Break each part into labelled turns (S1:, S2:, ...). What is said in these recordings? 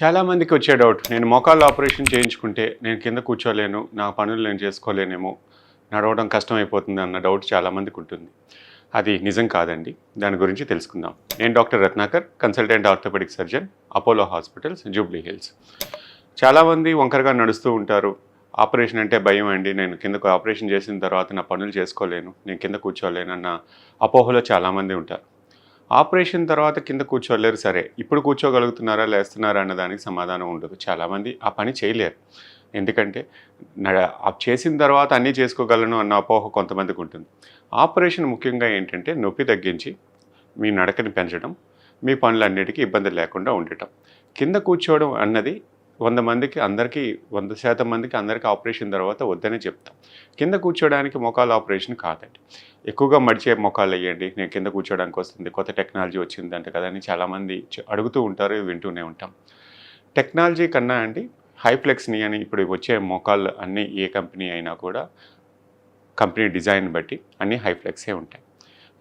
S1: చాలామందికి వచ్చే డౌట్ నేను మోకాళ్ళు ఆపరేషన్ చేయించుకుంటే నేను కింద కూర్చోలేను నా పనులు నేను చేసుకోలేనేమో నడవడం కష్టం అయిపోతుంది అన్న డౌట్ చాలామందికి ఉంటుంది. అది నిజం కాదండి. దాని గురించి తెలుసుకుందాం. నేను doctor Ratnakar consultant orthopaedic surgeon Apollo hospitals Jubilee Hills. చాలామంది వంకరగా నడుస్తూ ఉంటారు. ఆపరేషన్ అంటే భయం అండి. నేను కిందకు ఆపరేషన్ చేసిన తర్వాత నా పనులు చేసుకోలేను నేను కింద కూర్చోలేను అన్న అపోహలో చాలామంది ఉంటారు. ఆపరేషన్ తర్వాత కింద కూర్చోలేరు సరే. ఇప్పుడు కూర్చోగలుగుతున్నారా లేస్తున్నారా అన్న దానికి సమాధానం ఉండదు. చాలామంది ఆ పని చేయలేరు. ఎందుకంటే నడ ఆ చేసిన తర్వాత అన్నీ చేసుకోగలను అన్న అపోహ కొంతమందికి ఉంటుంది. ఆపరేషన్ ముఖ్యంగా ఏంటంటే నొప్పి తగ్గించి మీ నడకని పెంచడం మీ పనులన్నిటికీ ఇబ్బంది లేకుండా ఉండటం. కింద కూర్చోవడం అన్నది వంద మందికి అందరికీ వంద శాతం మందికి అందరికీ ఆపరేషన్ తర్వాత వద్దనే చెప్తాం. కింద కూర్చోడానికి మొఖాలు ఆపరేషన్ కాదండి. ఎక్కువగా మడిచే మొఖాలు వేయండి. నేను కింద కూర్చోడానికి వస్తుంది. కొత్త టెక్నాలజీ వచ్చింది అంట కదా అని చాలామంది అడుగుతూ ఉంటారు వింటూనే ఉంటాం. టెక్నాలజీ కన్నా అండి హైఫ్లెక్స్ని అని ఇప్పుడు వచ్చే మొఖాలు అన్నీ ఏ కంపెనీ అయినా కూడా కంపెనీ డిజైన్ బట్టి అన్నీ హైఫ్లెక్సే ఉంటాయి.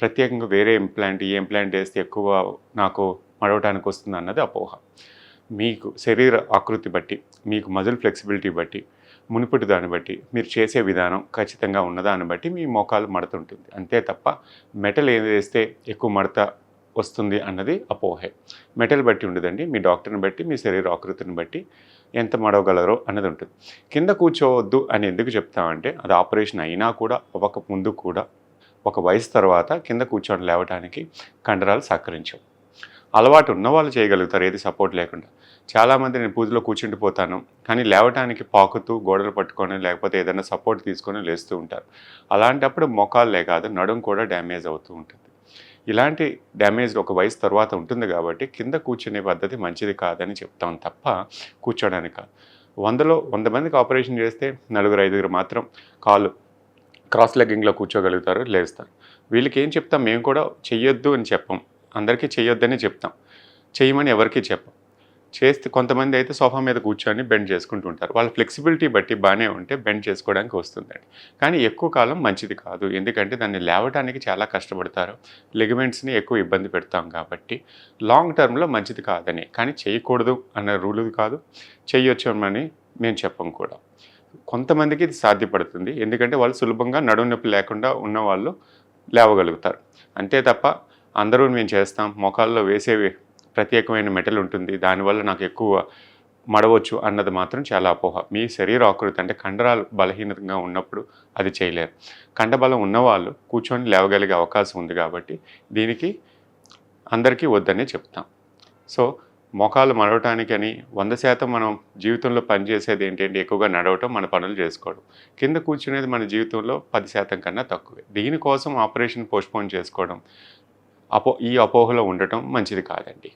S1: ప్రత్యేకంగా వేరే ఇంప్లాంట్ ఏ ఇంప్లాంట్ వేస్తే ఎక్కువ నాకు మడవటానికి వస్తుంది అన్నది అపోహ. మీకు శరీర ఆకృతి బట్టి మీకు మజిల్ ఫ్లెక్సిబిలిటీ బట్టి మునుపటి దాన్ని బట్టి మీరు చేసే విధానం ఖచ్చితంగా ఉన్నదాన్ని బట్టి మీ మోకాలు మడత ఉంటుంది అంతే తప్ప మెటల్ ఏది వేస్తే ఎక్కువ మడత వస్తుంది అన్నది అపోహే. మెటల్ బట్టి ఉండదండి. మీ డాక్టర్ని బట్టి మీ శరీర ఆకృతిని బట్టి ఎంత మడవగలరో అన్నది ఉంటుంది. కింద కూర్చోవద్దు అని ఎందుకు చెప్తామంటే అది ఆపరేషన్ అయినా కూడా అవ్వక ముందు కూడా ఒక వయసు తర్వాత కింద కూర్చొని లేవడానికి కండరాలు సహకరించవు. అలవాటు ఉన్న వాళ్ళు చేయగలుగుతారు ఏది సపోర్ట్ లేకుండా. చాలామంది నేను పూజలో కూర్చుండిపోతాను కానీ లేవటానికి పాకుతూ గోడలు పట్టుకొని లేకపోతే ఏదైనా సపోర్ట్ తీసుకొని లేస్తూ ఉంటారు. అలాంటప్పుడు మొఖాలే కాదు నడుం కూడా డ్యామేజ్ అవుతూ ఉంటుంది. ఇలాంటి డ్యామేజ్ ఒక వయసు తర్వాత ఉంటుంది కాబట్టి కింద కూర్చునే పద్ధతి మంచిది కాదని చెప్తాం తప్ప కూర్చోడానికి కాదు. వందలో వంద మందికి ఆపరేషన్ చేస్తే నలుగురు ఐదుగురు మాత్రం కాలు క్రాస్ లెగ్గింగ్లో కూర్చోగలుగుతారు లేస్తారు. వీళ్ళకి ఏం చెప్తాం? మేము కూడా చెయ్యొద్దు అని చెప్పం. అందరికీ చేయొద్దని చెప్తాం. చేయమని ఎవరికీ చెప్పం. చేస్తే కొంతమంది అయితే సోఫా మీద కూర్చొని బెండ్ చేసుకుంటుంటారు వాళ్ళ ఫ్లెక్సిబిలిటీ బట్టి బాగానే ఉంటే బెండ్ చేసుకోవడానికి వస్తుందండి. కానీ ఎక్కువ కాలం మంచిది కాదు. ఎందుకంటే దాన్ని లేవడానికి చాలా కష్టపడతారు. లిగమెంట్స్ని ఎక్కువ ఇబ్బంది పెడతాం కాబట్టి లాంగ్ టర్మ్లో మంచిది కాదని. కానీ చేయకూడదు అన్న రూల్ కాదు. చేయొచ్చు అని మేము చెప్పం కూడా. కొంతమందికి ఇది సాధ్యపడుతుంది. ఎందుకంటే వాళ్ళు సులభంగా నడుము నొప్పి లేకుండా ఉన్న వాళ్ళు లేవగలుగుతారు. అంతే తప్ప అందరూ మేము చేస్తాం. మొఖాల్లో వేసేవి ప్రత్యేకమైన మెటల్ ఉంటుంది. దానివల్ల నాకు ఎక్కువ మడవచ్చు అన్నది మాత్రం చాలా అపోహ. మీ శరీర ఆకృతి అంటే కండరాలు బలహీనంగా ఉన్నప్పుడు అది చేయలేరు. కండబలం ఉన్నవాళ్ళు కూర్చొని లేవగలిగే అవకాశం ఉంది కాబట్టి దీనికి అందరికీ వద్దనే చెప్తాం. సో మోకాలు మడవటానికని వంద శాతం మనం జీవితంలో పనిచేసేది ఏంటంటే ఎక్కువగా నడవటం మన పనులు చేసుకోవడం. కింద కూర్చునేది మన జీవితంలో పది శాతం కన్నా తక్కువే. దీనికోసం ఆపరేషన్ పోస్ట్పోన్ చేసుకోవడం అపో ఈ అపోహలో ఉండటం మంచిది కాదండి.